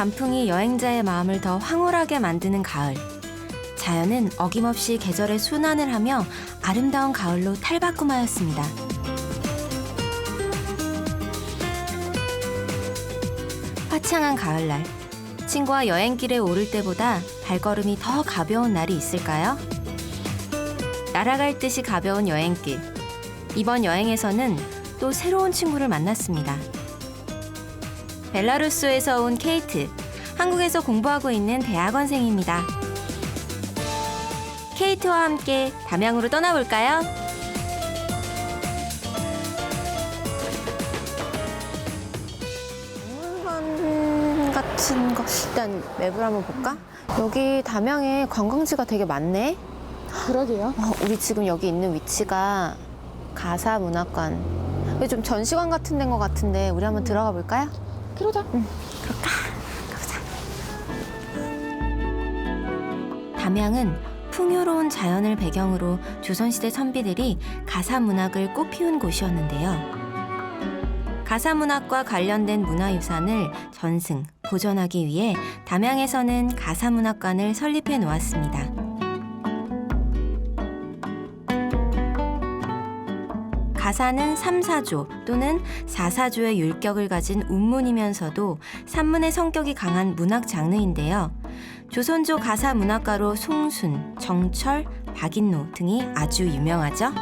단풍이 여행자의 마음을 더 황홀하게 만드는 가을. 자연은 어김없이 계절의 순환을 하며 아름다운 가을로 탈바꿈하였습니다. 화창한 가을날. 친구와 여행길에 오를 때보다 발걸음이 더 가벼운 날이 있을까요? 날아갈 듯이 가벼운 여행길. 이번 여행에서는 또 새로운 친구를 만났습니다. 벨라루스에서 온 케이트. 한국에서 공부하고 있는 대학원생입니다. 케이트와 함께 담양으로 떠나볼까요? 동물원 같은 거 일단 맵을 한번 볼까? 여기 담양에 관광지가 되게 많네. 그러게요. 어, 우리 지금 여기 있는 위치가 가사문화관. 여기 좀 전시관 같은 데인 것 같은데 우리 한번 들어가 볼까요? 그러자. 담양은 풍요로운 자연을 배경으로 조선시대 선비들이 가사 문학을 꽃피운 곳이었는데요. 가사 문학과 관련된 문화유산을 전승, 보존하기 위해 담양에서는 가사 문학관을 설립해 놓았습니다. 가사는 삼사조 또는 사사조의 율격을 가진 운문이면서도 산문의 성격이 강한 문학 장르인데요. 조선조 가사 문학가로 송순, 정철, 박인노 등이 아주 유명하죠.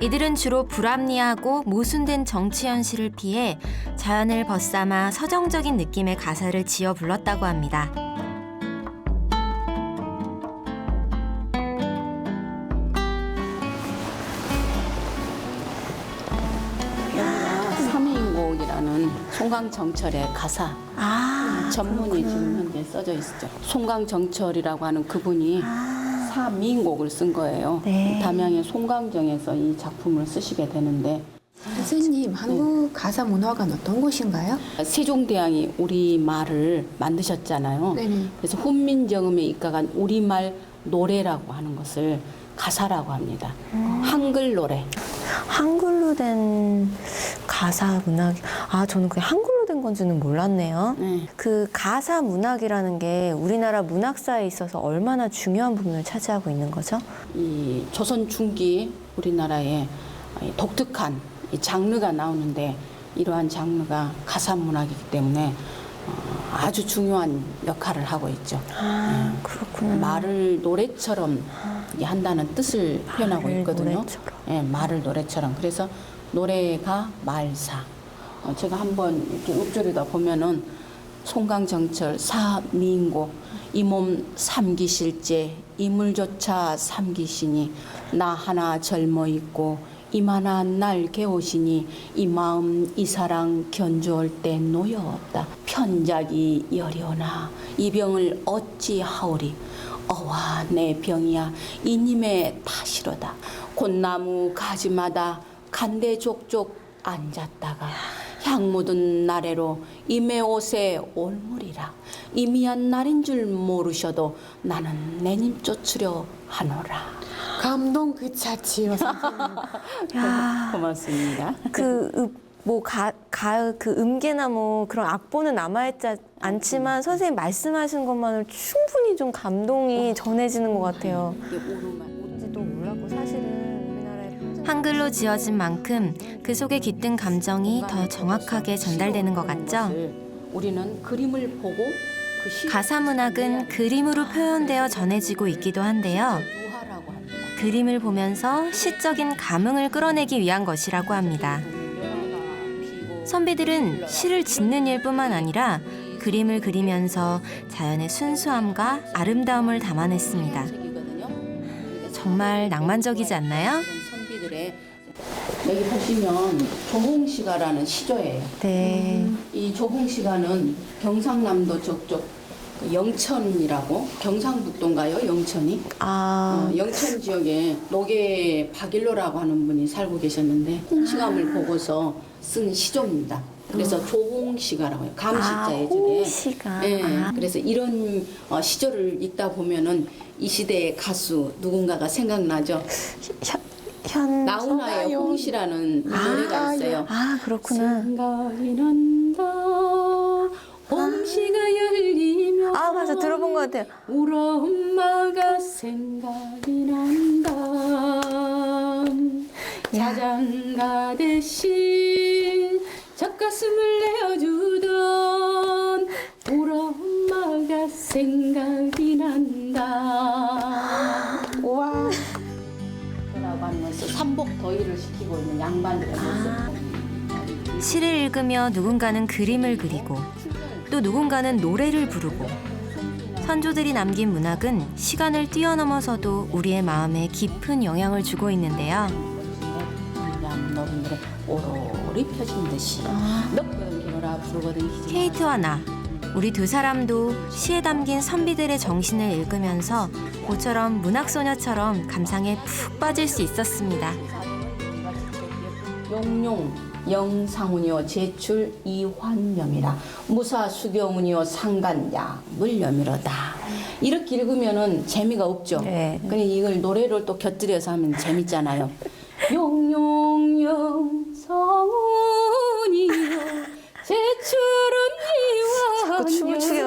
이들은 주로 불합리하고 모순된 정치 현실을 피해 자연을 벗삼아 서정적인 느낌의 가사를 지어 불렀다고 합니다. 송강정철의 가사 아, 전문이 지금 현재 써져 있죠. 송강정철이라고 하는 그분이 사민곡을 쓴 거예요. 네. 담양의 송강정에서 이 작품을 쓰시게 되는데 선생님, 한국 가사 문화관 어떤 곳인가요? 세종대왕이 우리 말을 만드셨잖아요. 네네. 그래서 훈민정음에 입각한 우리말 노래라고 하는 것을 가사라고 합니다. 한글 노래. 한글로 된 가사 문학. 아, 저는 그게 한글 로된 건지는 몰랐네요. 네. 그 가사 문학이라는 게 우리나라 문학사에 있어서 얼마나 중요한 부분을 차지하고 있는 거죠? 이 조선 중기 우리나라에 이 독특한 이 장르가 나오는데 이러한 장르가 가사 문학이기 때문에 어, 아주 중요한 역할을 하고 있죠. 아, 그렇구나. 말을 노래처럼 이 한다는 뜻을 표현하고 있거든요. 노래처럼. 예, 말을 노래처럼. 그래서 노래가 말사. 어, 제가 한번 이렇게 읊조리다 보면은 송강정철 사민곡 이몸 삼기실제 이물조차 삼기시니 나 하나 젊어 있고 이만한 날 개오시니 이 마음 이 사랑 견주올 때 노여 없다. 편작이 여려나 이 병을 어찌 하오리? 어와 내 병이야. 이님의 탓이로다. 곤나무 가지마다 간대 족족 앉았다가 향 묻은 나래로 임의 옷에 올물이라. 이미한 날인 줄 모르셔도 나는 내님 쫓으려 하노라. 감동 그 자체요, 선생님. 야, 고맙습니다. 그, 뭐, 가, 가, 그 음계나 뭐 그런 악보는 남아있지 않지만 선생님 말씀하신 것만으로 충분히 좀 감동이 전해지는 것 같아요. 한글로 지어진 만큼 그 속에 깃든 감정이 더 정확하게 전달되는 것 같죠? 우리는 그림을 보고 그 시- 가사 문학은 그림으로 표현되어 전해지고 있기도 한데요. 그림을 보면서 시적인 감흥을 끌어내기 위한 것이라고 합니다. 선비들은 시를 짓는 일뿐만 아니라 그림을 그리면서 자연의 순수함과 아름다움을 담아냈습니다. 정말 낭만적이지 않나요? 여기 보시면 조홍시가라는 시조예요. 네. 이 조홍시가는 경상남도 저쪽 그 영천이라고 경상북도인가요? 영천이? 아, 어, 영천 지역에 노계 박일로라고 하는 분이 살고 계셨는데 홍시감을 보고서 쓴 시조입니다. 그래서 조홍시가라고 해요. 감시자의 아. 홍시가. 예, 아. 그래서 이런 어, 시조를 읽다 보면은 이 시대의 가수 누군가가 생각나죠. 현, 현. 나훈아의 홍시라는 노래가 아, 있어요. 아, 아 그렇구나. 생각이 난다. 홍시가 열리면 아 맞아 들어본 것 같아요. 우리 엄마가 생각이 난다. 자장가 대신 젖가슴을 내어주던 우리 엄마가 생각이 삼복 더위를 시키고 있는 양반들의 모습. 시를 읽으며 누군가는 그림을 그리고 또 누군가는 노래를 부르고 선조들이 남긴 문학은 시간을 뛰어넘어서도 우리의 마음에 깊은 영향을 주고 있는데요. 양 오로리 펴진 듯이 몇 걸음 길어라 부르거든 희진 케이트와 나, 우리 두 사람도 시에 담긴 선비들의 정신을 읽으면서 모처럼 문학소녀처럼 감상에 푹 빠질 수 있었습니다. 용용 영상운이요 제출 이환염이라 무사 수경운이요 상간약물 염이로다 이렇게 읽으면은 재미가 없죠. 네. 근데 이걸 노래를 또 곁들여서 하면 재밌잖아요. 용용 영상운이요 자꾸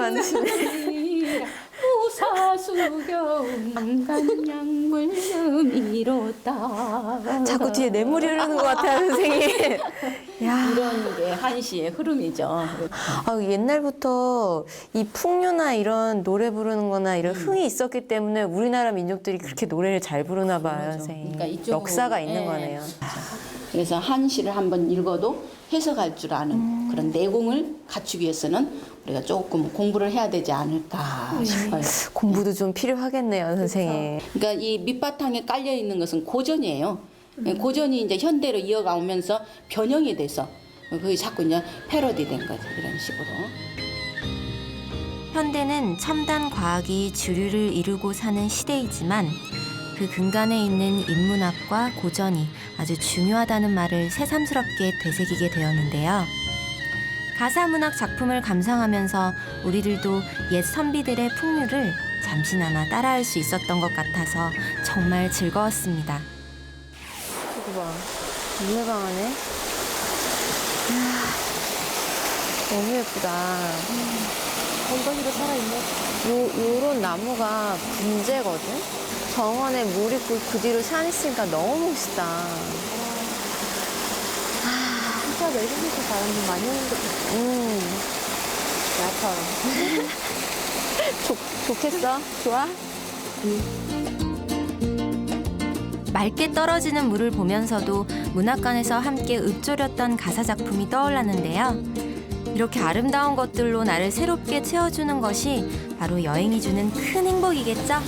이환염이라 무사 수경운 상간약물염이로다 자꾸 뒤에 뇌물이 흐르는 것 같아요, 선생님. 야. 이런 게 한시의 흐름이죠. 아, 옛날부터 이 풍류나 이런 노래 부르는 거나 이런 흥이 있었기 때문에 우리나라 민족들이 그렇게 노래를 잘 부르나 봐요, 선생님. 그러니까 이쪽으로, 역사가 있는 예. 거네요. 그래서 한시를 한번 읽어도 해석할 줄 아는 그런 내공을 갖추기 위해서는 우리가 조금 공부를 해야 되지 않을까 싶어요. 공부도 좀 필요하겠네요, 선생님. 그러니까 이 밑바탕에 깔려 있는 것은 고전이에요. 예, 고전이 이제 현대로 이어가면서 변형이 돼서 그게 자꾸 이제 패러디 된 거죠. 이런 식으로. 현대는 첨단 과학이 주류를 이루고 사는 시대이지만 그 근간에 있는 인문학과 고전이 아주 중요하다는 말을 새삼스럽게 되새기게 되었는데요. 가사 문학 작품을 감상하면서 우리들도 옛 선비들의 풍류를 잠시나마 따라할 수 있었던 것 같아서 정말 즐거웠습니다. 이거 봐. 물레방아네. 이야, 너무 예쁘다. 건더기도 살아있네. 요, 요런 나무가 분재거든? 정원에 물 있고 그 뒤로 산 있으니까 너무 멋있다. 진짜 외국에서 사람들 많이 오는 것 같아. 음, 나처럼. 좋, 좋겠어? 좋아? 맑게 떨어지는 물을 보면서도 문학관에서 함께 읊조렸던 가사 작품이 떠올랐는데요. 이렇게 아름다운 것들로 나를 새롭게 채워주는 것이 바로 여행이 주는 큰 행복이겠죠?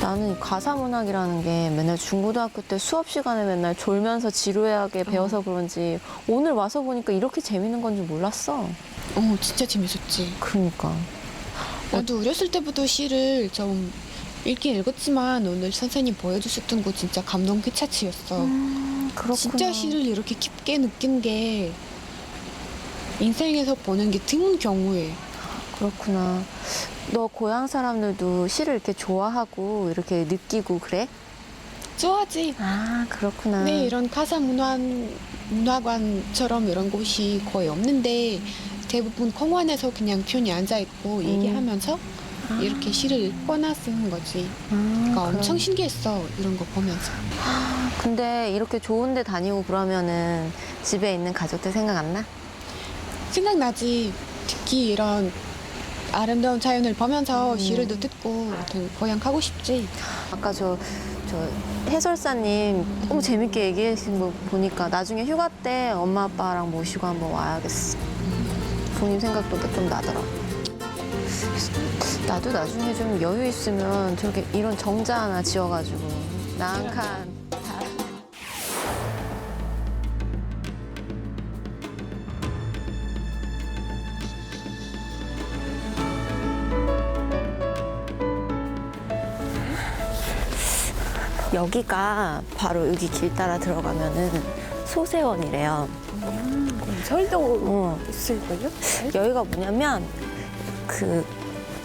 나는 이 가사문학이라는 게 맨날 중고등학교 때 수업 시간에 맨날 졸면서 지루하게 배워서 그런지 오늘 와서 보니까 이렇게 재밌는 건줄 몰랐어. 어, 진짜 재밌었지. 그러니까. 나도 어렸을 때부터 시를 좀 읽긴 읽었지만 오늘 선생님 보여주셨던 거 진짜 감동 그 차치였어. 그렇구나. 진짜 시를 이렇게 깊게 느낀 게 인생에서 보는 게 드문 경우에 그렇구나. 너 고향 사람들도 시를 이렇게 좋아하고 이렇게 느끼고 그래? 좋아하지. 아, 그렇구나. 네, 이런 가사 문화관, 문화관처럼 이런 곳이 거의 없는데 대부분 공원에서 그냥 편히 앉아 있고 얘기하면서 이렇게 시를 꺼나 쓰는 거지. 아, 그러니까 엄청 그럼. 신기했어, 이런 거 보면서. 근데 이렇게 좋은 데 다니고 그러면은 집에 있는 가족들 생각 안 나? 생각나지. 특히 이런 아름다운 자연을 보면서 시를 도 듣고 아무튼 고향 가고 싶지. 아까 저, 저 해설사님 너무 재밌게 얘기하신 거 보니까 나중에 휴가 때 엄마 아빠랑 모시고 한번 와야겠어. 부모님 생각도 좀 나더라. 나도 나중에 좀 여유 있으면 저렇게 이런 정자 하나 지어가지고 나 한 칸. 여기가 바로 여기 길 따라 들어가면은 소세원이래요. 절도 어. 있을걸요? 여기가 뭐냐면 그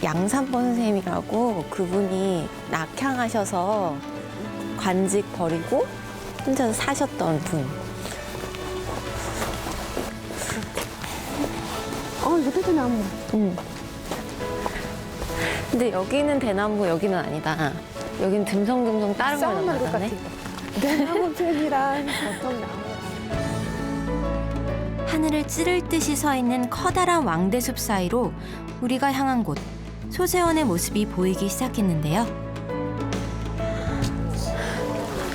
양산본 선생님이라고 그분이 낙향하셔서 관직 버리고 혼자서 사셨던 분. 어, 이거 대나무. 응. 근데 여기는 대나무 여기는 아니다. 여긴 듬성듬성 다른 걸 싸움한 것 넘어갔네. 같아. 대나무 편이랑 보통 나무. 하늘을 찌를 듯이 서 있는 커다란 왕대숲 사이로 우리가 향한 곳 소세원의 모습이 보이기 시작했는데요.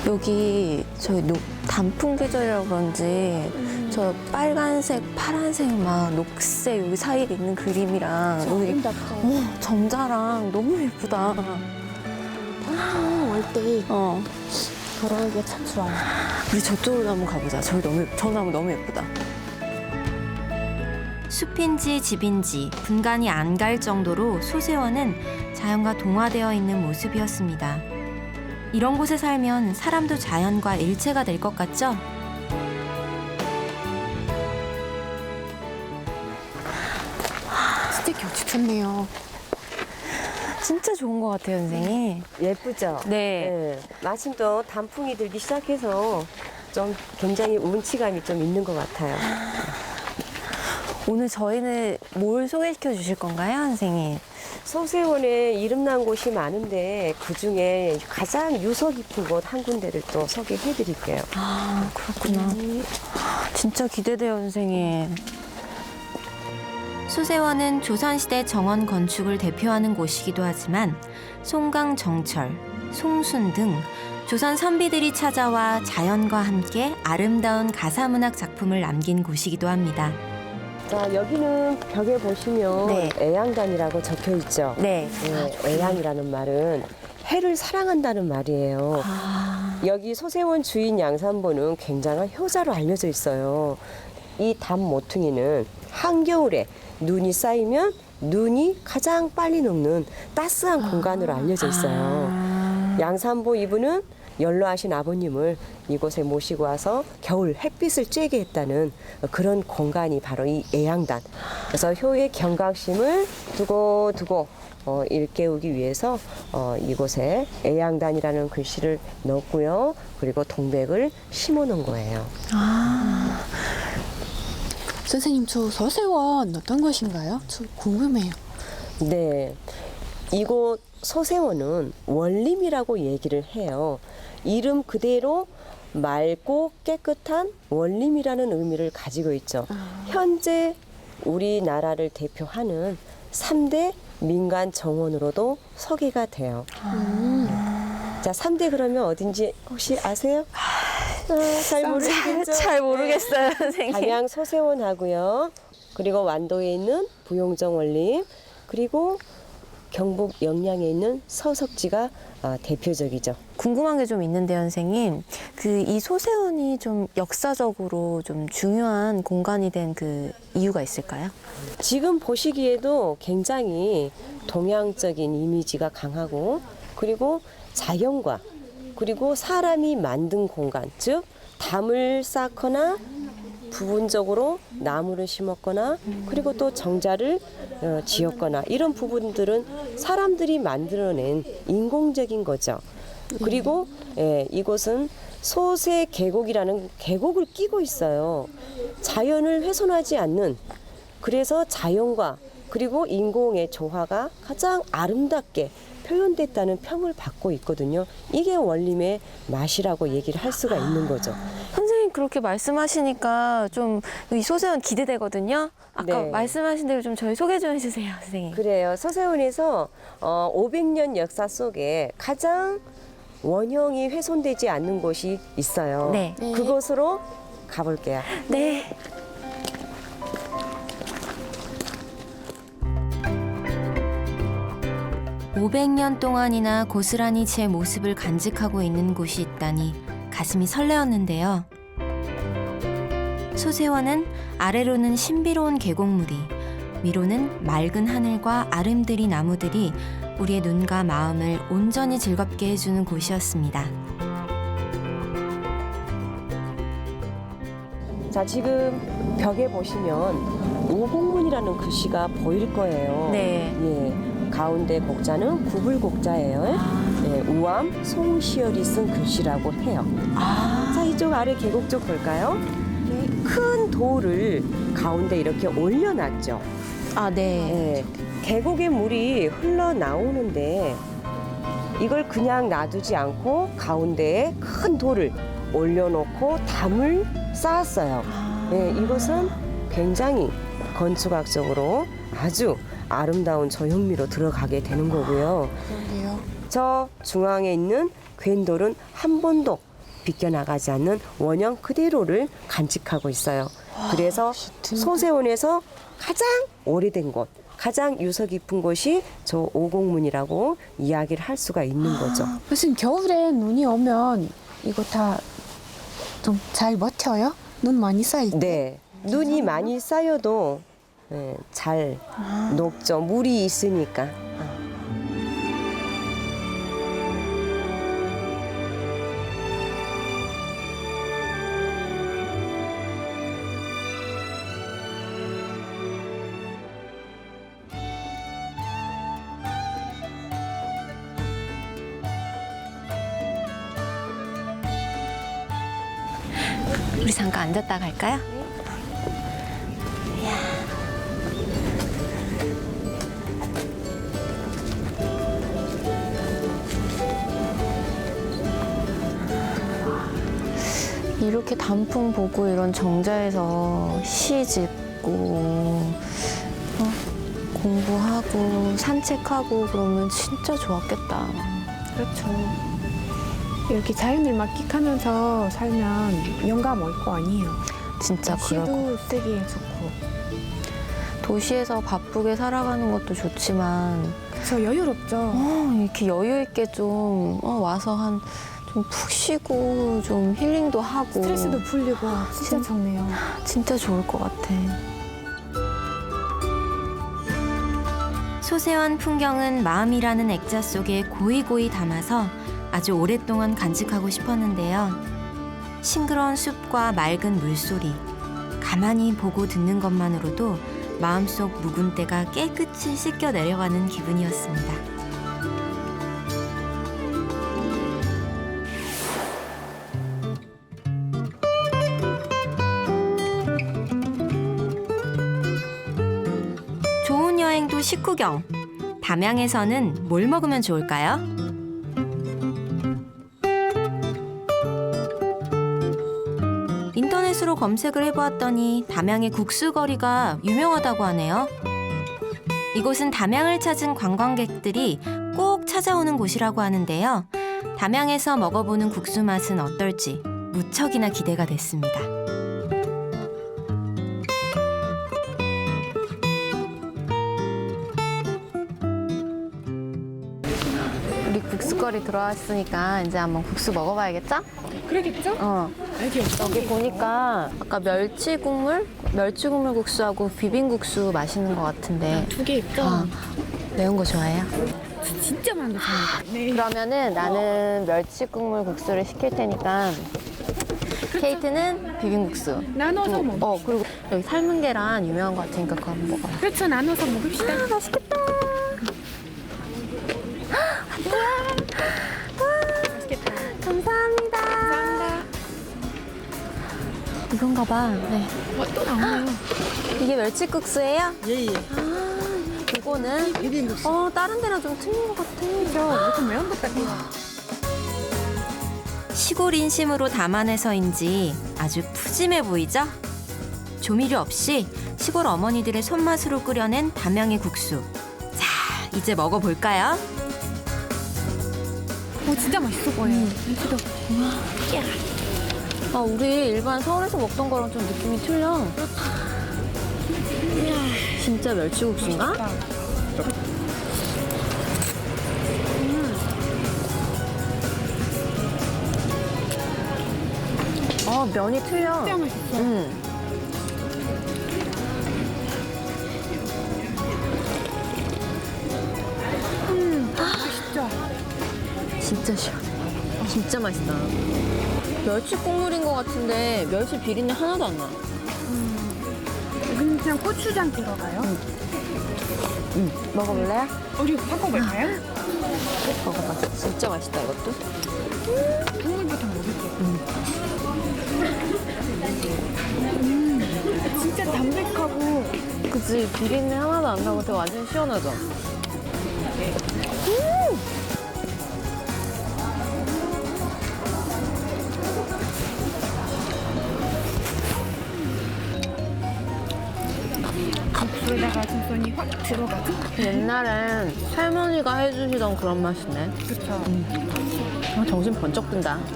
여기 저희 녹, 단풍 계절이라 그런지 저 빨간색, 파란색, 막 녹색 여기 사이에 있는 그림이랑 여기. 어, 점자랑 너무 예쁘다. 단풍 올때 어, 걸어오기가 참 좋아요. 우리 저쪽으로 한번 가보자. 저기 너무 예- 저 나무 너무 예쁘다. 숲인지 집인지 분간이 안 갈 정도로 소세원은 자연과 동화되어 있는 모습이었습니다. 이런 곳에 살면 사람도 자연과 일체가 될 것 같죠? 진짜 경치 좋네요. 진짜 좋은 것 같아요, 선생님. 예쁘죠? 네. 예. 마침 또 단풍이 들기 시작해서 좀 굉장히 운치감이 좀 있는 것 같아요. 오늘 저희는 뭘 소개시켜 주실 건가요, 선생님? 소세원에 이름난 곳이 많은데 그 중에 가장 유서 깊은 곳 한 군데를 또 소개해 드릴게요. 아, 그렇구나. 진짜 기대돼요, 선생님. 소세원은 조선시대 정원 건축을 대표하는 곳이기도 하지만 송강 정철, 송순 등 조선 선비들이 찾아와 자연과 함께 아름다운 가사문학 작품을 남긴 곳이기도 합니다. 자, 여기는 벽에 보시면 네. 애양단이라고 적혀 있죠. 네. 예, 애양이라는 말은 해를 사랑한다는 말이에요. 아, 여기 소세원 주인 양산보는 굉장한 효자로 알려져 있어요. 이 담 모퉁이는 한겨울에 눈이 쌓이면 눈이 가장 빨리 녹는 따스한 공간으로 알려져 있어요. 양산보 이분은 연로하신 아버님을 이곳에 모시고 와서 겨울 햇빛을 쬐게 했다는 그런 공간이 바로 이 애양단. 그래서 효의 경각심을 두고 두고 어, 일깨우기 위해서 어, 이곳에 애양단이라는 글씨를 넣었고요. 그리고 동백을 심어 놓은 거예요. 선생님, 저 서세원 어떤 것인가요? 저 궁금해요. 네. 이곳 소세원은 원림이라고 얘기를 해요. 이름 그대로 맑고 깨끗한 원림이라는 의미를 가지고 있죠. 현재 우리나라를 대표하는 삼대 민간 정원으로도 소개가 돼요. 자, 삼대 그러면 어딘지 혹시 아세요? 아, 잘 모르겠죠? 잘 모르겠어요, 선생님. 담양 소세원하고요. 그리고 완도에 있는 부용정 원림, 그리고 경북 영양에 있는 서석지가 어, 대표적이죠. 궁금한 게 좀 있는데요, 선생님. 그 이 소세원이 좀 역사적으로 좀 중요한 공간이 된 그 이유가 있을까요? 지금 보시기에도 굉장히 동양적인 이미지가 강하고 그리고 자연과 그리고 사람이 만든 공간 즉 담을 쌓거나 부분적으로 나무를 심었거나 그리고 또 정자를 어, 지었거나 이런 부분들은 사람들이 만들어낸 인공적인 거죠. 그리고 예, 이곳은 소세 계곡이라는 계곡을 끼고 있어요. 자연을 훼손하지 않는 그래서 자연과 그리고 인공의 조화가 가장 아름답게 표현됐다는 평을 받고 있거든요. 이게 원림의 맛이라고 얘기를 할 수가 있는 거죠. 선생님 그렇게 말씀하시니까 좀 이 소세원 기대되거든요. 아까 네. 말씀하신 대로 좀 저희 소개 좀 해주세요, 선생님. 그래요. 서세원에서 어, 500년 역사 속에 가장 원형이 훼손되지 않는 곳이 있어요. 네. 그곳으로 가볼게요. 네. 오백 년 동안이나 고스란히 제 모습을 간직하고 있는 곳이 있다니 가슴이 설레었는데요. 소세원은 아래로는 신비로운 계곡물이, 위로는 맑은 하늘과 아름드리 나무들이 우리의 눈과 마음을 온전히 즐겁게 해주는 곳이었습니다. 자, 지금 벽에 보시면 오곡문이라는 글씨가 보일 거예요. 네. 예. 가운데 곡자는 구불곡자예요. 네, 우암 송시열이 쓴 글씨라고 해요. 자, 이쪽 아래 계곡 쪽 볼까요? 큰 돌을 가운데 이렇게 올려놨죠. 아, 네. 예. 계곡의 물이 흘러나오는데 이걸 그냥 놔두지 않고 가운데에 큰 돌을 올려놓고 담을 쌓았어요. 예, 이것은 굉장히 건축학적으로 아주 아름다운 조형미로 들어가게 되는 거고요. 그러게요. 저 중앙에 있는 괜돌은 한 번도 비껴나가지 않는 원형 그대로를 간직하고 있어요. 그래서 소세원에서 가장 오래된 곳, 가장 유서 깊은 곳이 저 오곡문이라고 이야기를 할 수가 있는 거죠. 무슨 겨울에 눈이 오면 이거 다 좀 잘 버텨요? 눈 많이 쌓일 때? 네. 눈이 많이 쌓여도 예, 잘 녹죠. 물이 있으니까. 우리 잠깐 앉았다 갈까요? 이렇게 단풍 보고 이런 정자에서 시 짓고 어, 공부하고 산책하고 그러면 진짜 좋았겠다. 그렇죠. 이렇게 자연을 만끽하면서 살면 영감 올거 아니에요. 진짜 그럴 거. 시도 쓰기에 좋고. 도시에서 바쁘게 살아가는 것도 좋지만 그래서 여유롭죠. 어, 이렇게 여유 있게 좀 어, 와서 한 좀 푹 쉬고 좀 힐링도 하고 스트레스도 풀리고 진짜 진- 좋네요. 진짜 좋을 것 같아. 소세원 풍경은 마음이라는 액자 속에 고이고이 담아서 아주 오랫동안 간직하고 싶었는데요. 싱그러운 숲과 맑은 물소리, 가만히 보고 듣는 것만으로도 마음속 묵은 때가 깨끗이 씻겨 내려가는 기분이었습니다. 좋은 여행도 식구경. 담양에서는 뭘 먹으면 좋을까요? 인터넷으로 검색을 해보았더니 담양의 국수거리가 유명하다고 하네요. 이곳은 담양을 찾은 관광객들이 꼭 찾아오는 곳이라고 하는데요. 담양에서 먹어보는 국수 맛은 어떨지 무척이나 기대가 됐습니다. 우리 국수거리 들어왔으니까 이제 한번 국수 먹어봐야겠죠? 그러겠죠? 어. 알게 없어. 여기 보니까 아까 멸치 국물, 멸치 국물 국수하고 비빔국수 맛있는 것 같은데 두 개 있죠? 아, 매운 거 좋아해요? 진짜 많은 거 좋아해요. 네. 그러면은 나는 멸치 국물 국수를 시킬 테니까 케이트는 비빔국수. 나눠서 어, 먹어. 어 그리고 여기 삶은 계란 유명한 것 같으니까 그거 한번 먹어요. 그렇죠. 나눠서 먹읍시다. 맛있겠다. 맛있겠다. 이건가 봐. 네. 어, 또 나오네요. 이게 멸치국수예요? 예, 예. 아, 이거는 비빔국수. 어 다른 데랑 좀 틀린 것 같아. 그렇죠. 조금 매운 것 같아요. 시골 인심으로 담아내서인지 아주 푸짐해 보이죠? 조미료 없이 시골 어머니들의 손맛으로 끓여낸 담양의 국수. 자, 이제 먹어볼까요? 오, 진짜 맛있어 보여요. 멸치도. 아 우리 일반 서울에서 먹던 거랑 좀 느낌이 틀려. 진짜 멸치국수인가? 어 면이 틀려. 진짜 맛있어. 응. 진짜. 진짜 시원해. 진짜 맛있다. 멸치 국물인 것 같은데 멸치 비린내 하나도 안 나. 여기는 그냥 고추장 들어가요. 먹어볼래요? 우리 바꿔 볼까요? 먹어봐. 진짜 맛있다 이것도. 국물부터 먹을게요. 음, 진짜 담백하고 그치 비린내 하나도 안 나고 되게 완전 시원하죠. 확 들어가죠? 옛날엔 할머니가 해주시던 그런 맛이네. 그렇죠. 아, 정신 번쩍 든다.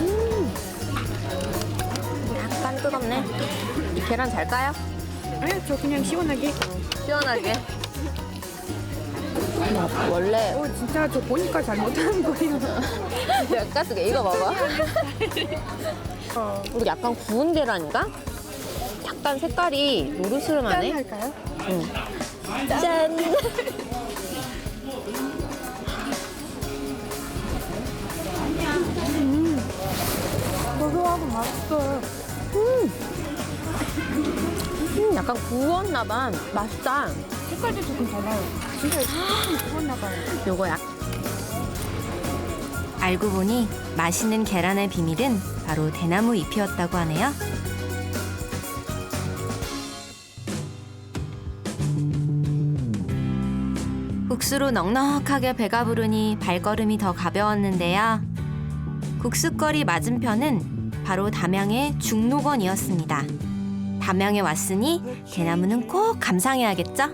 음. 약간 뜨겁네. 이 계란 잘 까요? 아니 저 그냥 시원하게. 시원하게. 원래 어 진짜 저 보니까 잘 못하는 거예요. 약간 쓰게 이거 먹어. 우리 약간 구운 계란인가? 약간 색깔이 노르스름하네. 할까요? 짠. 고소하고 맛있어요. 음, 약간 구웠나 봐. 맛있다. 색깔도 조금 달라요. 진짜 조금 구웠나 봐요. 요거 약 알고 보니 맛있는 계란의 비밀은 바로 대나무 잎이었다고 하네요. 국수로 넉넉하게 배가 부르니 발걸음이 더 가벼웠는데요. 국수거리 맞은편은 바로 담양의 중록원이었습니다. 담양에 왔으니 대나무는 꼭 감상해야겠죠?